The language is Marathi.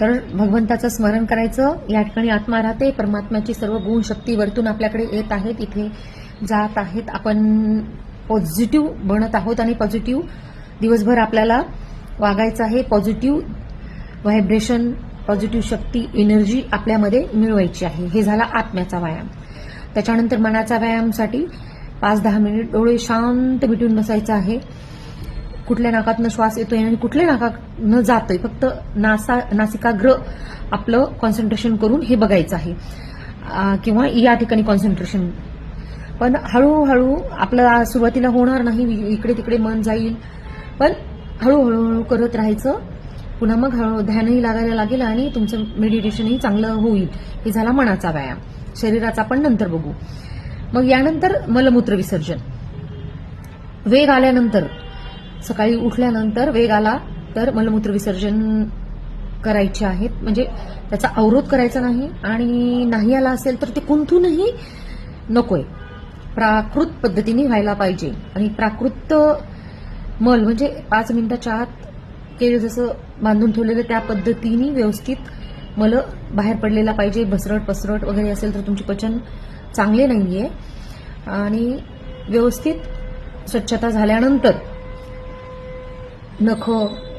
तर भगवंताचं स्मरण करायचं या ठिकाणी आत्मा राहते परमात्म्याची सर्व गुण शक्ती वरतून आपल्याकडे येत आहेत इथे जात आहेत. आपण पॉझिटिव्ह बनत आहोत आणि पॉझिटिव्ह दिवसभर आपल्याला वागायचं आहे. पॉझिटिव्ह व्हायब्रेशन पॉझिटिव्ह शक्ती एनर्जी आपल्यामध्ये मिळवायची आहे. हे झाला आत्म्याचा व्यायाम. त्याच्यानंतर मनाचा व्यायामसाठी पाच दहा मिनिट डोळे शांत मिटून बसायचं आहे. कुठल्या नाकातनं श्वास येतोय आणि कुठल्या नाकातनं जातोय. फक्त नासा नासिकाग्र आपलं कॉन्सन्ट्रेशन करून हे बघायचं आहे. किंवा या ठिकाणी कॉन्सन्ट्रेशन पण हळूहळू आपलं सुरुवातीला होणार नाही इकडे तिकडे मन जाईल. पण हळूहळूहळू करत राहायचं. पुन्हा मग हळू ध्यानही लागायला लागेल आणि तुमचं मेडिटेशनही चांगलं होईल. हे झाला मनाचा व्यायाम. शरीराचा पण नंतर बघू. मग यानंतर मलमूत्र विसर्जन. वेग आल्यानंतर सकाळी उठल्यानंतर वेग आला तर मलमूत्र विसर्जन करायचे आहेत. म्हणजे त्याचा अवरोध करायचा नाही आणि नाही आला असेल तर ते कुंथूनही नकोय. प्राकृत पद्धतीने व्हायला पाहिजे. आणि प्राकृत मल म्हणजे पाच मिनिटाच्या आत केळं जसं बांधून ठेवलेलं त्या पद्धतीने व्यवस्थित मल बाहेर पडलेला पाहिजे. भसरट पसरट वगैरे असेल तर तुमचे पचन चांगले नाही आहे आणि व्यवस्थित स्वच्छता झाल्यानंतर Nicole